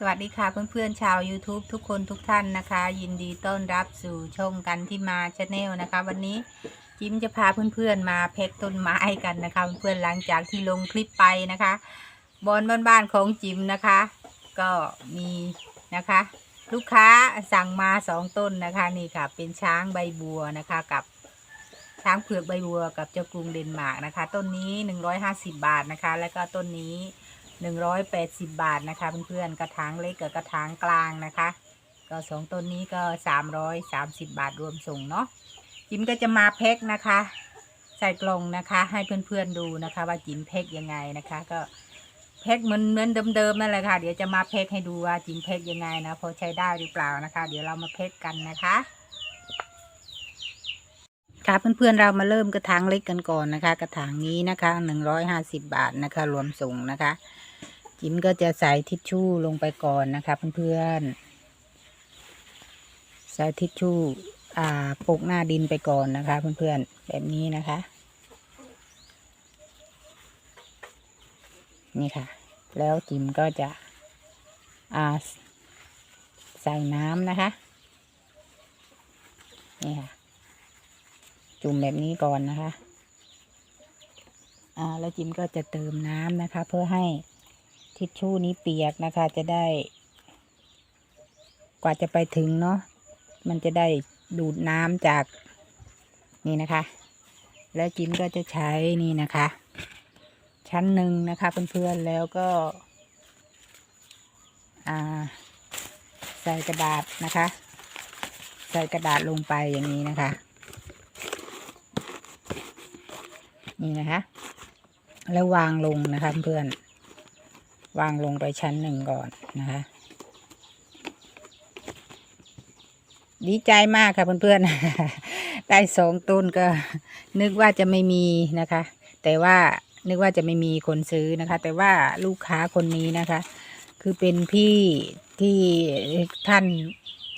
สวัสดีค่ะเพื่อนๆชาว YouTube ทุกคนทุกท่านนะคะ ยินดีต้อนรับสู่ช่องกันที่มาชาแนลนะคะ วันนี้จิมจะพาเพื่อนๆมาเพกต้นไม้กันนะคะเพื่อนๆหลังจากที่ลงคลิปไปนะคะบอนบ้านๆของจิมนะคะ ก็มีนะคะ ลูกค้าสั่งมาสองต้นนะคะนี่ค่ะ เป็นช้างใบบัวนะคะกับช้างเผือกใบบัวกับเจ้ากรุงเดนมาร์กนะคะ ต้นนี้หนึ่งร้อยห้าสิบาทนะคะ แล้วก็ต้นนี้ หนึ่งร้อยแปดสิบบาทนะคะเพื่อนๆกระถางเล็กกับกระถางกลางนะคะ ก็สองต้นนี้ก็สามร้อยสามสิบบาทรวมส่งเนาะจิมก็จะมาแพ็คนะคะ ใส่กล่องนะคะ ให้เพื่อนๆดูนะคะ ว่าจิมแพ็คยังไงนะคะ ก็แพ็คเหมือนเหมือนเดิมๆนั่นแหละค่ะ เดี๋ยวจะมาแพ็คให้ดูว่าจิมแพ็คยังไงนะพอใช้ได้หรือเปล่านะคะ เดี๋ยวเรามาแพ็คกันนะคะค่ะเพื่อนๆเรามาเริ่มกระถางเล็กกันก่อนนะคะ กระถางนี้นะคะหนึ่งร้อยห้าสิบบาทนะคะ รวมส่งนะคะ จิมก็จะใส่ทิชชู่ลงไปก่อนนะคะเพื่อนๆ ใส่ทิชชู่อ่าปกหน้าดินไปก่อนนะคะเพื่อนๆ แบบนี้นะคะ นี่ค่ะ แล้วจิมก็จะอ่าใส่น้ำนะคะ นี่ค่ะ จุ่มแบบนี้ก่อนนะคะอ่าแล้วจิมก็จะเติมน้ำนะคะ เพื่อให้ ทิชชู่นี้เปียกนะคะ จะได้ กว่าจะไปถึงเนาะมันจะได้ดูดน้ำจากนี่นะคะ แล้วจิมก็จะใช้นี่นะคะ ชั้นหนึ่งนะคะเพื่อนๆแล้วก็ใส่กระดาษนะคะ ใส่กระดาษลงไปอย่างนี้นะคะ นี่นะคะ แล้ววางลงนะคะเพื่อน วางลงไปชั้นหนึ่งก่อนนะคะ ดีใจมากค่ะเพื่อนๆ ได้สองต้นก็นึกว่าจะไม่มีนะคะ แต่ว่านึกว่าจะไม่มีคนซื้อนะคะ แต่ว่าลูกค้าคนนี้นะคะ คือเป็นพี่ที่ท่าน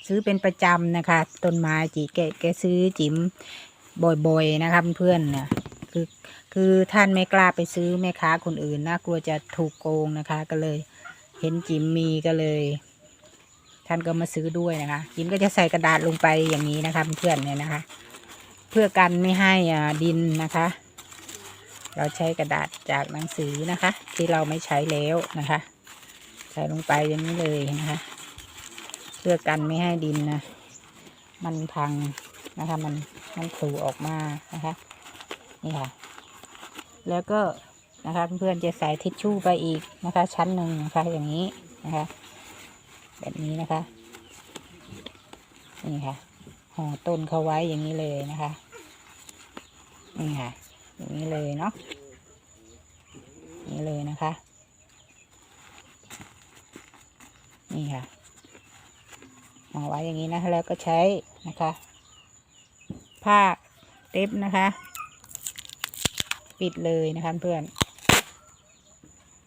ซื้อเป็นประจำนะคะ ต้นไม้จีแกแกซื้อจิ๋มบ่อยๆนะคะเพื่อนๆนะ คือ คือท่านไม่กล้าไปซื้อแม่ค้าคนอื่นนะกลัวจะถูกโกงนะคะ ก็เลย เห็นจิมมีก็เลย ท่านก็มาซื้อด้วยนะคะ จิมก็จะใส่กระดาษลงไปอย่างนี้นะคะเพื่อนเนี่ยนะคะ เพื่อกันไม่ให้อ่าดินนะคะ เราใช้กระดาษจากหนังสือนะคะ ที่เราไม่ใช้แล้วนะคะ ใส่ลงไปอย่างนี้เลยนะคะ เพื่อกันไม่ให้ดินนะมันพังนะคะมันมันถูออกมานะคะ นี่ค่ะ แล้วก็นะคะเพื่อนๆจะใส่ทิชชู่ไปอีกนะคะ ชั้นหนึ่งนะคะอย่างนี้นะคะ แบบนี้นะคะ นี่ค่ะห่อต้นเขาไว้อย่างนี้เลยนะคะ นี่ค่ะ อย่างนี้เลยเนาะนี่เลยนะคะ นี่ค่ะห่อไว้อย่างนี้นะคะแล้วก็ใช้นะคะ ผ้าเต็บนะคะ ปิดเลยนะคะเพื่อน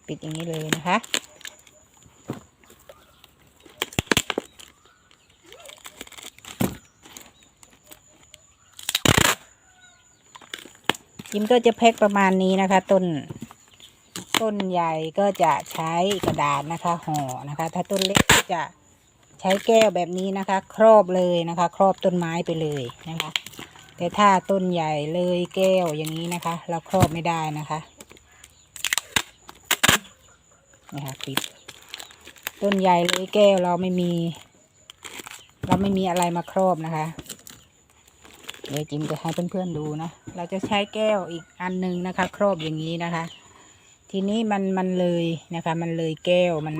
ปิดอย่างนี้เลยนะคะจิมก็จะแพ็คประมาณนี้นะคะ ต้นต้นใหญ่ก็จะใช้กระดาษนะคะห่อนะคะ ถ้าต้นเล็กก็จะใช้แก้วแบบนี้นะคะ ครอบเลยนะคะ ครอบต้นไม้ไปเลยนะคะ แต่ถ้าต้นใหญ่เลยแก้วอย่างนี้นะคะ เราครอบไม่ได้นะคะนี่ค่ะปิด ต้นใหญ่เลยแก้วเราไม่มี เราไม่มีอะไรมาครอบนะคะเดี๋ยวจิมจะให้เพื่อนๆดูนะ เราจะใช้แก้วอีกอันหนึ่งนะคะ ครอบอย่างนี้นะคะ ทีนี้มันมันเลยนะคะ มันเลยแก้วมัน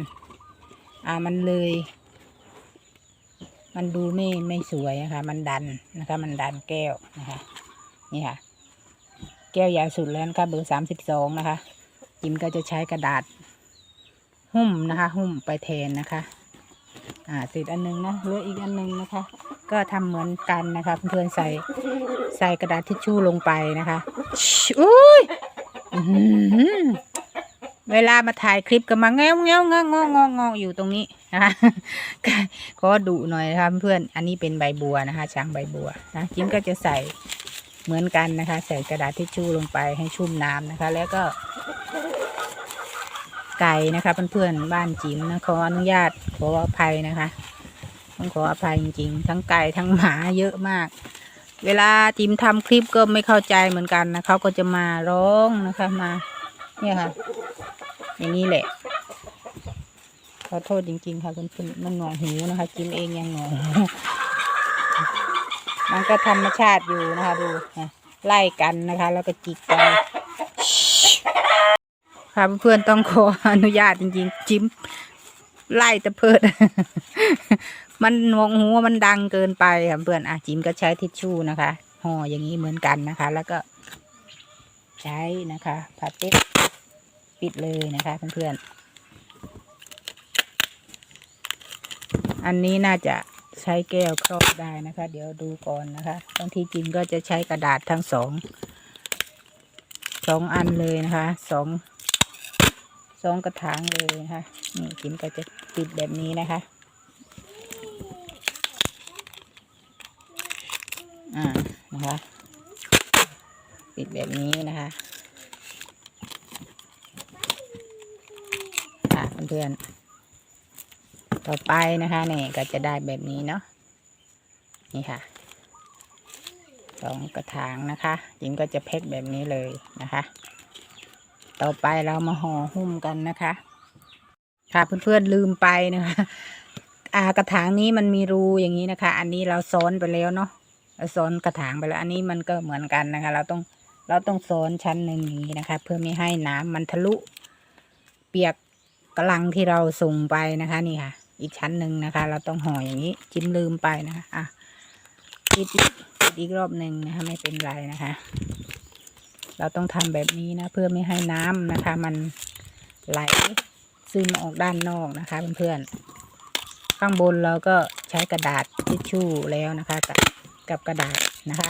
อ่ามันเลย มันดูไม่ไม่สวยนะคะ มันดันนะคะ มันดันแก้วนะคะนี่ค่ะ แก้วยาวสุดแล้วนะคะเบอร์สามสิบสองนะคะจิมก็จะใช้กระดาษ หุ้มนะคะ หุ้มไปแทนนะคะ อ่าเสร็จอันหนึงนะเหลืออีกอันหนึงนะคะ ก็ทำเหมือนกันนะคะเพื่อนๆใส่ใส่กระดาษทิชชู่ลงไปนะคะอุ้ยอื้อหือ เวลามาถ่ายคลิปก็มาเงี้ยวเงี้ยวงงงงงอยู่ตรงนี้นะคะขอดุหน่อยนะคะเพื่อนอันนี้เป็นใบบัวนะคะ ช้างใบบัวนะจิมก็จะใส่เหมือนกันนะคะ ใส่กระดาษทิชชู่ลงไปให้ชุ่มน้ำนะคะ แล้วก็ ไก่นะคะเพื่อนๆบ้านจิ๋มนะขออนุญาตขออภัยนะคะต้องขออภัยจริงๆ ทั้งไก่ทั้งหมาเยอะมาก เวลาจิมทำคลิปก็ไม่เข้าใจเหมือนกันนะเขาก็จะมาร้องนะคะมา เนี่ยค่ะ อย่างนี้แหละ ขอโทษจริง ๆ ค่ะเพื่อนๆมันหนวงหูนะคะจิ๋มเองยังหนวงมันก็ธรรมชาติอยู่นะคะ ดูไล่กันนะคะ แล้วก็จิกกันค่ะเพื่อนๆต้องขออนุญาตจริงๆจิ้มไล่ตะเพิด มันหนวงหูมันดังเกินไปค่ะเพื่อนอะจิ้มก็ใช้ทิชชู่นะคะห่ออย่างนี้เหมือนกันนะคะ แล้วก็ใช้นะคะผัดเต็ ปิดเลยนะคะเพื่อนๆ อันนี้น่าจะใช้แก้วครอบได้นะคะ เดี๋ยวดูก่อนนะคะบางทีจิมก็จะใช้กระดาษทั้งสองสองอันเลยนะคะสองสองกระถางเลยนะคะนี่จิมก็จะปิดแบบนี้นะคะ อ่านะคะปิดแบบนี้นะคะค่ะ เพื่อนๆ ต่อไปนะคะนี่ก็จะได้แบบนี้เนาะ นี่ค่ะ สองกระถางนะคะจิมก็จะแพ็คแบบนี้เลยนะคะ ต่อไปเรามาห่อหุ้มกันนะคะ ค่ะเพื่อนๆลืมไปนะคะอากระถางนี้มันมีรูอย่างนี้นะคะ อันนี้เราซ้อนไปแล้วเนาะเราซ้อนกระถางไปแล้ว อันนี้มันก็เหมือนกันนะคะ เราต้องเราต้องซ้อนชั้นหนึ่งอย่างนี้นะคะ เพื่อไม่ให้น้ำมันทะลุ เปียก กระลังที่เราส่งไปนะคะนี่ค่ะ อีกชั้นหนึ่งนะคะ เราต้องห่ออย่างนี้จิ้มลืมไปนะคะอะปิดปิดอีกรอบหนึ่งนะคะ ไม่เป็นไรนะคะ เราต้องทำแบบนี้นะ เพื่อไม่ให้น้ำนะคะ มันไหลซึมออกด้านนอกนะคะเพื่อนๆข้างบนเราก็ใช้กระดาษทิชชู่แล้วนะคะกับกับกระดาษนะคะ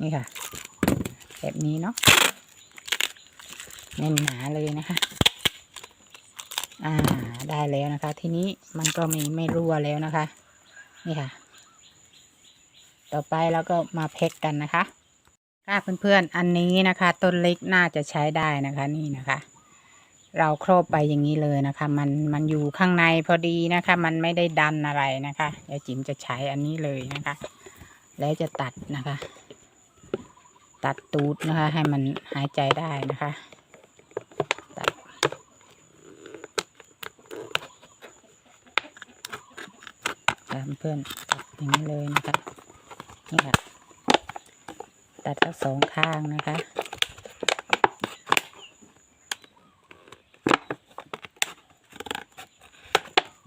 นี่ค่ะ แบบนี้เนาะ แน่นหนาเลยนะคะ อ่าได้แล้วนะคะ ทีนี้มันก็ไม่ไม่รั่วแล้วนะคะ นี่ค่ะ ต่อไปเราก็มาแพ็กกันนะคะค่ะเพื่อนๆอันนี้นะคะ ต้นเล็กน่าจะใช้ได้นะคะนี่นะคะ เราครอบไปอย่างนี้เลยนะคะ มันมันอยู่ข้างในพอดีนะคะ มันไม่ได้ดันอะไรนะคะเดี๋ยวจิ๋มจะใช้อันนี้เลยนะคะ แล้วจะตัดนะคะ ตัดตูดนะคะ ให้มันหายใจได้นะคะ คะเพื่อนตัดอย่างนี้เลยนะคะนี่ค่ะตัดทั้งสองข้างนะคะ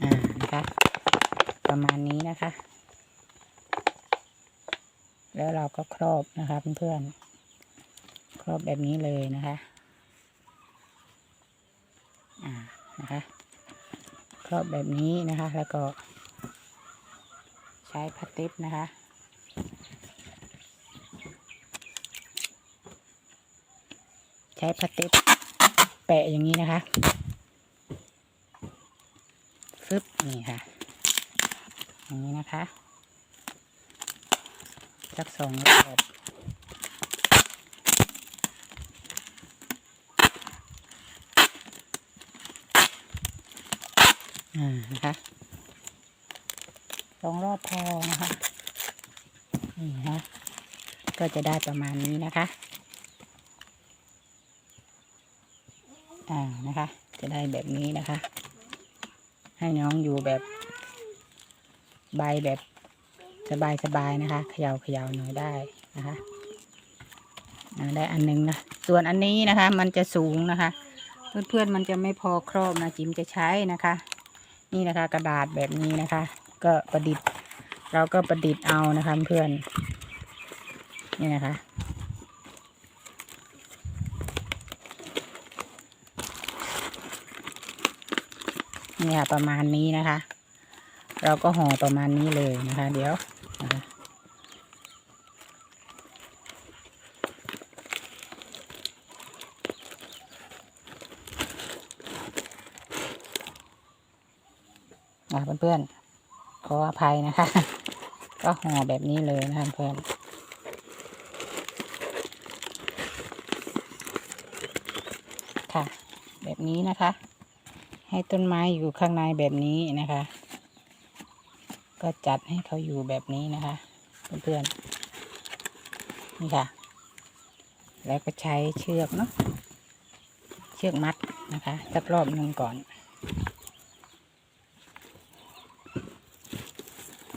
อ่านะคะ ประมาณนี้นะคะ แล้วเราก็ครอบนะคะเพื่อนๆครอบแบบนี้เลยนะคะอ่านะคะครอบแบบนี้นะคะ แล้วก็ ช้พลาสติกนะคะ ใช้พลาสติกแปะอย่างนี้นะคะฟึบนี่ค่ะ อย่างนี้นะคะสักสองรอบอ่านะคะ สองรอบพอนะคะนี่นะก็จะได้ประมาณนี้นะคะ อ่านะคะ จะได้แบบนี้นะคะ ให้น้องอยู่แบบใบแบบสบายๆนะคะเขย่าเขย่าหน่อยได้นะคะอ่าได้อันหนึงนะส่วนอันนี้นะคะ มันจะสูงนะคะ เพื่อนๆมันจะไม่พอครอบนะจิมจะใช้นะคะ นี่นะคะ กระดาษแบบนี้นะคะ ก็ประดิษฐ์ เราก็ประดิษฐ์เอานะคะเพื่อน นี่นะคะ นี่ค่ะประมาณนี้นะคะ เราก็ห่อประมาณนี้เลยนะคะ เดี๋ยวนะคะอะเพื่อนๆ ขออภัยนะคะ ก็ห่อแบบนี้เลยนะคะเพื่อนค่ะ แบบนี้นะคะ ให้ต้นไม้อยู่ข้างในแบบนี้นะคะ ก็จัดให้เขาอยู่แบบนี้นะคะ เพื่อนๆนี่ค่ะ แล้วก็ใช้เชือกเนาะเชือกมัดนะคะสักรอบหนึ่งก่อน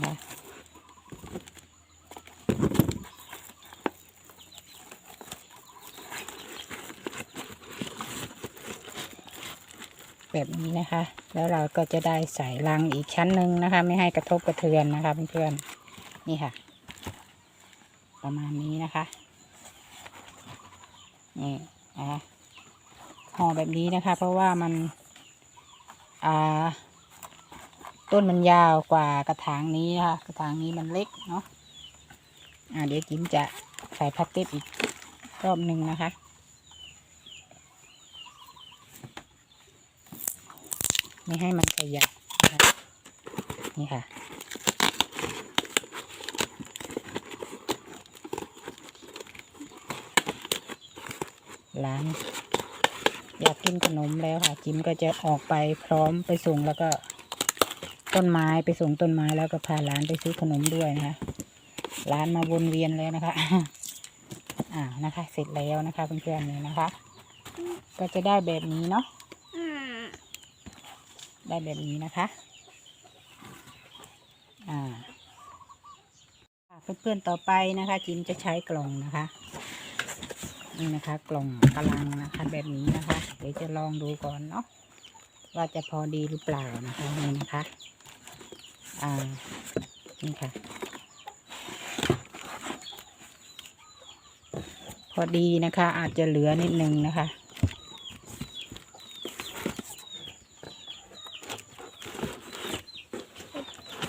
นะแบบ นะคะ แล้วเราก็จะได้ใส่รังอีกชั้นหนึ่งนะคะ ไม่ให้กระทบกระเทือนนะคะเพื่อนๆนี่ค่ะ ประมาณนี้นะคะนี่นะคะห่อแบบนี้นะคะ เพราะว่ามันอ่าต้นมันยาวกว่ากระถางนี้นะคะกระถางนี้มันเล็กเนาะอ่าเดี๋ยวจิมจะใส่พลาสติกอีกรอบหนึ่งนะคะ ไม่ให้มันขยับนะะนี่ค่ะร้านอยากกินขนมแล้วค่ะ จิมก็จะออกไปพร้อมไปส่งแล้วก็ ต้นไม้ไปส่งต้นไม้แล้วก็พาร้านไปซื้อขนมด้วยนะคะร้านมาวนเวียนแล้วนะคะอ่านะคะ เสร็จแล้วนะคะเพื่อนๆนี่นะคะ ก็จะได้แบบนี้เนาะ ได้แบบนี้นะคะอ่าเพื่อนๆต่อไปนะคะ จิมจะใช้กล่องนะคะนี่นะคะกล่องกำลังนะคะแบบนี้นะคะ เดี๋ยวจะลองดูก่อนเนาะว่าจะพอดีหรือเปล่านะคะนี่นะคะอ่านี่ค่ะ พอดีนะคะ อาจจะเหลือนิดนึงนะคะ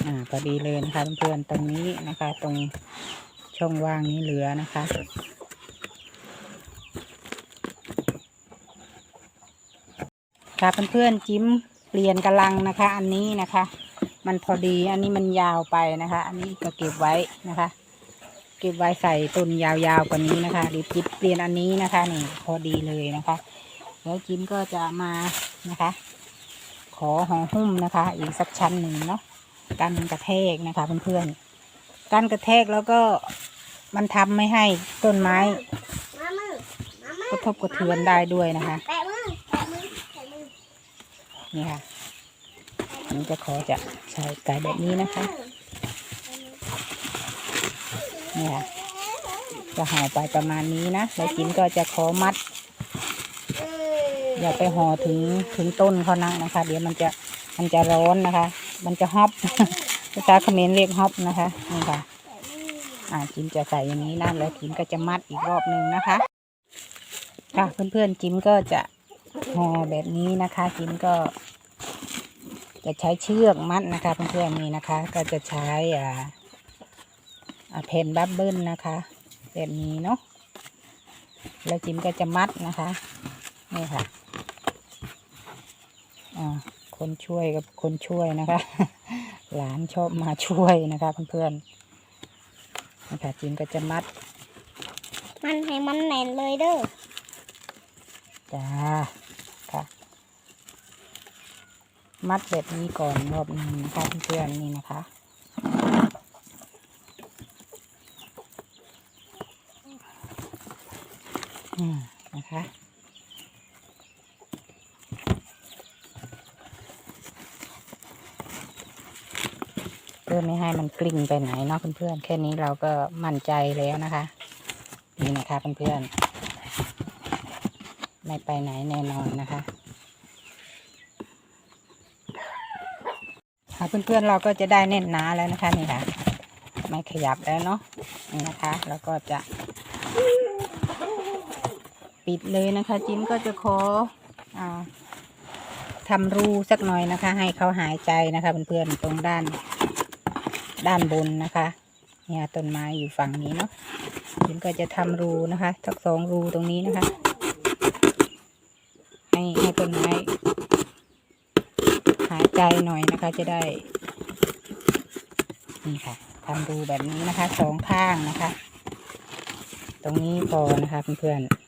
อ่าพอดีเลยนะคะเพื่อนๆตรงนี้นะคะ ตรงช่องว่างนี้เหลือนะคะ ค่ะเพื่อนๆจิ้มเปลี่ยนกำลังนะคะ อันนี้นะคะ มันพอดีอันนี้มันยาวไปนะคะ อันนี้ก็เก็บไว้นะคะ เก็บไว้ใส่ต้นยาวๆกว่านี้นะคะเดี๋ยวจิ๊บเปลี่ยนอันนี้นะคะนี่พอดีเลยนะคะแล้วจิ้มก็จะมานะคะ ขอห่อหุ้มนะคะ อีกสักชั้นหนึ่งเนาะ กันกระแทกนะคะเพื่อนๆกันกระแทกแล้วก็มันทำไม่ให้ต้นไม้กระทบกระเทือนได้ด้วยนะคะนี่ค่ะอันจะขอจะใส่ไก่แบบนี้นะคะนี่ค่ะจะห่อไปประมาณนี้นะแล้วจิมก็จะขอมัด อย่าไปห่อถึงถึงต้นเขานะนะคะ เดี๋ยวมันจะมันจะร้อนนะคะ มันจะฮอปภาษาเขมรเรียกฮอปนะคะนี่ค่ะอ่าจิมจะใส่อย่างนี้นะแล้วจิมก็จะมัดอีกรอบหนึ่งนะคะ ค่ะเพื่อนๆจิมก็จะห่อแบบนี้นะคะ จิมก็ จะใช้เชือกมัดนะคะ เพื่อนๆนี่นะคะ ก็จะใช้อ่าอ่าเพนบับเบิ้ลนะคะ แบบนี้เนาะแล้วจิมก็จะมัดนะคะนี่ค่ะอ่า คนช่วยกับคนช่วยนะคะ หลานชอบมาช่วยนะคะเพื่อนๆนะคะจิมก็จะมัด มันให้มันแน่นเลยเด้อจ้าค่ะมัดแบบนี้ก่อนรอบหนึงนะคะเพื่อนๆนี่นะคะอืมนะคะ พื่อไม่ให้มันกลิ้งไปไหนเนาะเพื่อนๆแค่นี้เราก็มั่นใจแล้วนะคะ นี่นะคะเพื่อนๆไม่ไปไหนแน่นอนนะคะค่ะเพื่อนๆเราก็จะได้แน่นหนาแล้วนะคะนี่ค่ะ ไม่ขยับแล้วเนาะนี่นะคะแล้วก็จะ ปิดเลยนะคะ จิ้มก็จะขออ่าทำรูสักหน่อยนะคะ ให้เขาหายใจนะคะเพื่อนๆตรงด้าน ด้านบนนะคะเนี่ยต้นไม้อยู่ฝั่งนี้เนาะจิ้มก็จะทำรูนะคะสักสองรูตรงนี้นะคะ ให้ให้ต้นไม้หายใจหน่อยนะคะจะได้นี่ค่ะทำรูแบบนี้นะคะสองข้างนะคะ ตรงนี้พอนะคะเพื่อนๆ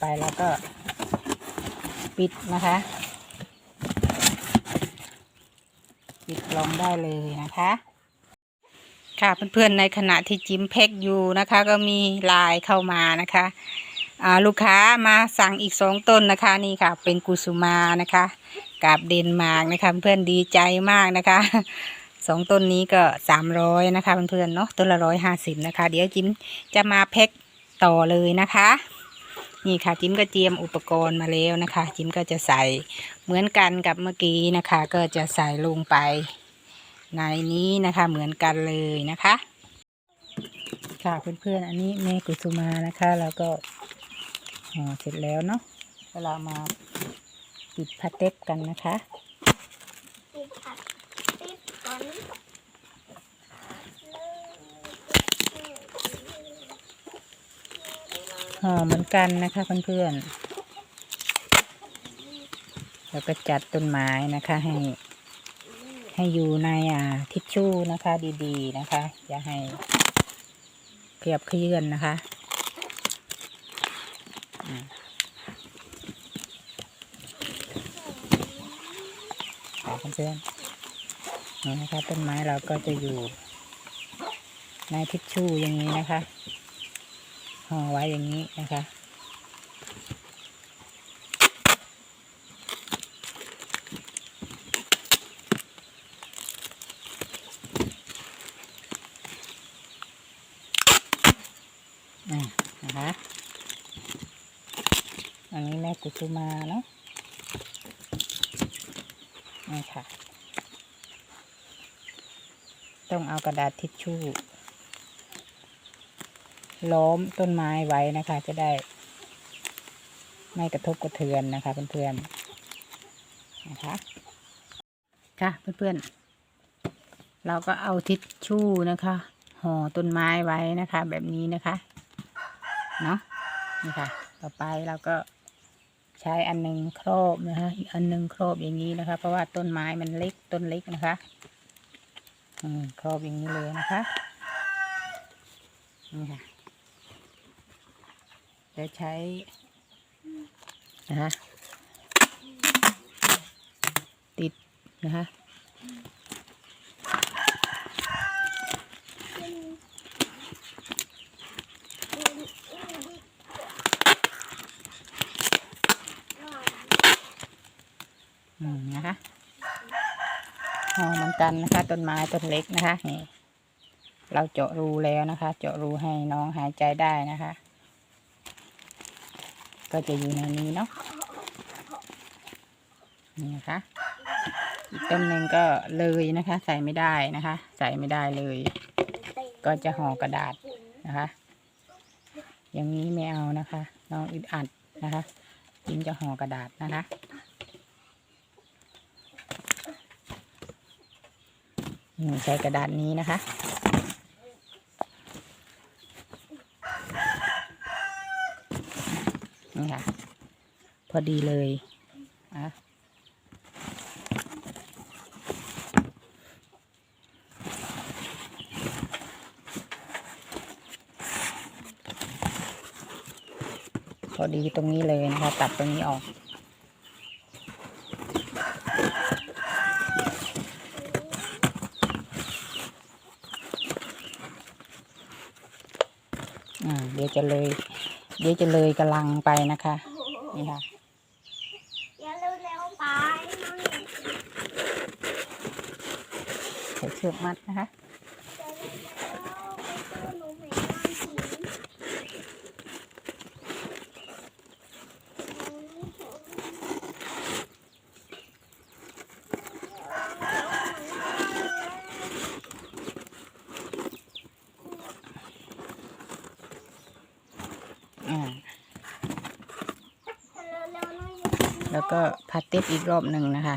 ไปแล้วก็ปิดนะคะ ปิดกล่องได้เลยนะคะ ค่ะเพื่อนๆในขณะที่จิ้มแพ็กอยู่นะคะ ก็มีไลน์เข้ามานะคะลูกค้ามาสั่งอีกสองต้นนะคะนี่ค่ะ เป็นกุสุมานะคะกาบเดนมาร์กนะคะ เพื่อนดีใจมากนะคะสองต้นนี้ก็สามร้อยนะคะเพื่อนๆเนาะต้นละร้อยห้าสิบนะคะ เดี๋ยวจิ้มจะมาแพ็กต่อเลยนะคะ นี่ค่ะจิ้มก็เตรียมอุปกรณ์มาแล้วนะคะ จิ้มก็จะใส่เหมือนกันกับเมื่อกี้นะคะ ก็จะใส่ลงไปในนี้นะคะ เหมือนกันเลยนะคะ ค่ะเพื่อนๆอันนี้เมกุสุมานะคะ แล้วก็ห่อเสร็จแล้วเนาะแล้วเรามาปิดพัดเต็บกันนะคะปิดผัดปิดก่อน ห่อเหมือนกันนะคะเพื่อนๆแล้วก็จัดต้นไม้นะคะให้ ให้อยู่ในอ่าทิชชู่นะคะ ดีๆนะคะ อย่าให้เคลียบเคลื่อนนะคะอืมค่ะเพื่อนนี่นะคะต้นไม้เราก็จะอยู่ในทิชชู่อย่างนี้นะคะ ห่อไว้อย่างนี้นะคะอะนะคะอันนี้แม่กุสุมาเนาะนี่ค่ะ ต้องเอากระดาษทิชชู่ ล้อมต้นไม้ไว้นะคะ จะได้ ไม่กระทบกระเทือนนะคะเพื่อนๆนะคะค่ะเพื่อนๆ เราก็เอาทิชชู่นะคะห่อต้นไม้ไว้นะคะ แบบนี้นะคะเนาะนี่ค่ะ ต่อไปเราก็ใช้อันหนึงครอบนะคะอีกอันหนึงครอบอย่างนี้นะคะ เพราะว่าต้นไม้มันเล็กต้นเล็กนะคะ อืมครอบอย่างนี้เลยนะคะนี่ค่ะ จะใช้นะคะติดนะคะอืมนะคะห่อเหมือนกันนะคะต้นไม้ต้นเล็กนะคะนี่เราเจาะรูแล้วนะคะ เจาะรูให้น้องหายใจได้นะคะ ก็จะอยู่ในนี้เนาะนี่นะคะอีกต้นหนึ่งก็เลยนะคะ ใส่ไม่ได้นะคะ ใส่ไม่ได้เลย ก็จะห่อกระดาษนะคะ อย่างนี้ไม่เอานะคะน้องอึดอัดนะคะยิ่งจะห่อกระดาษนะคะใช้กระดาษนี้นะคะ นี่ค่ะ พอดีเลยอะพอดีตรงนี้เลยนะคะตัดตรงนี้ออกอ่าเดี๋ยวจะเลย ดี๋ยวจะเลยกำลังไปนะคะ นี่ค่ะอย่าเร็วๆไปใส่เชือกมัดนะคะ อย่าเร็วๆไปเจอหนูเหมือนกันสิ อ่า เร็วๆหน่อย แล้วก็พัดเต็บอีกรอบหนึ่งนะคะ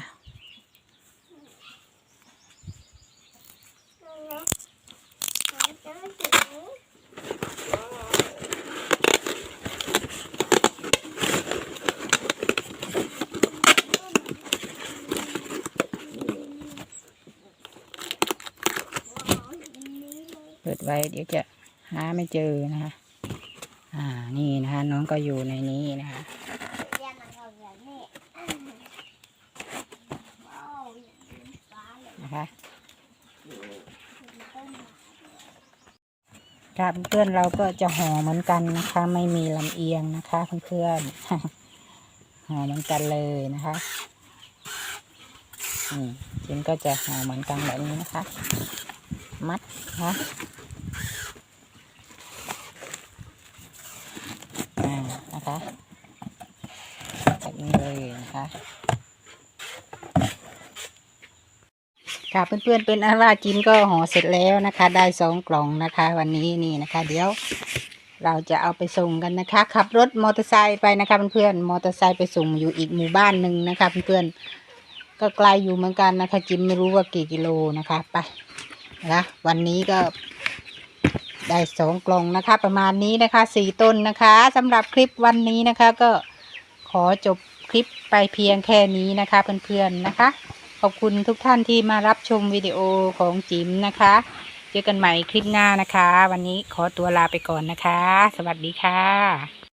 เปิดไว้เดี๋ยวจะหาไม่เจอนะคะ อ่า นี่นะคะ น้องก็อยู่ในนี้นะคะ เรียนมันก็แบบนี้ว้าวฟ้าเลย นะคะครับเพื่อนเราก็จะห่อเหมือนกันนะคะ ไม่มีลำเอียงนะคะเพื่อนๆห่อเหมือนกันเลยนะคะนี่ชิ้นก็จะห่อเหมือนกันแบบนี้นะคะ มัดนะคะอ่านะคะแบบนี้เลยนะคะ ค่ะเพื่อนๆเป็นอาราจินก็ห่อเสร็จแล้วนะคะ ได้สองกล่องนะคะ วันนี้นี่นะคะ เดี๋ยวเราจะเอาไปส่งกันนะคะ ขับรถมอเตอร์ไซค์ไปนะคะเพื่อนๆมอเตอร์ไซค์ไปส่งอยู่อีกหมู่บ้านหนึ่งนะคะเพื่อนๆก็ไกลอยู่เหมือนกันนะคะ จิมไม่รู้ว่ากี่กิโลนะคะไปนะคะวันนี้ก็ได้สองกล่องนะคะ ประมาณนี้นะคะสี่ต้นนะคะสำหรับคลิปวันนี้นะคะ ก็ขอจบคลิปไปเพียงแค่นี้นะคะเพื่อนๆนะคะ ขอบคุณทุกท่านที่มารับชมวิดีโอของจิมนะคะ เจอกันใหม่คลิปหน้านะคะ วันนี้ขอตัวลาไปก่อนนะคะ สวัสดีค่ะ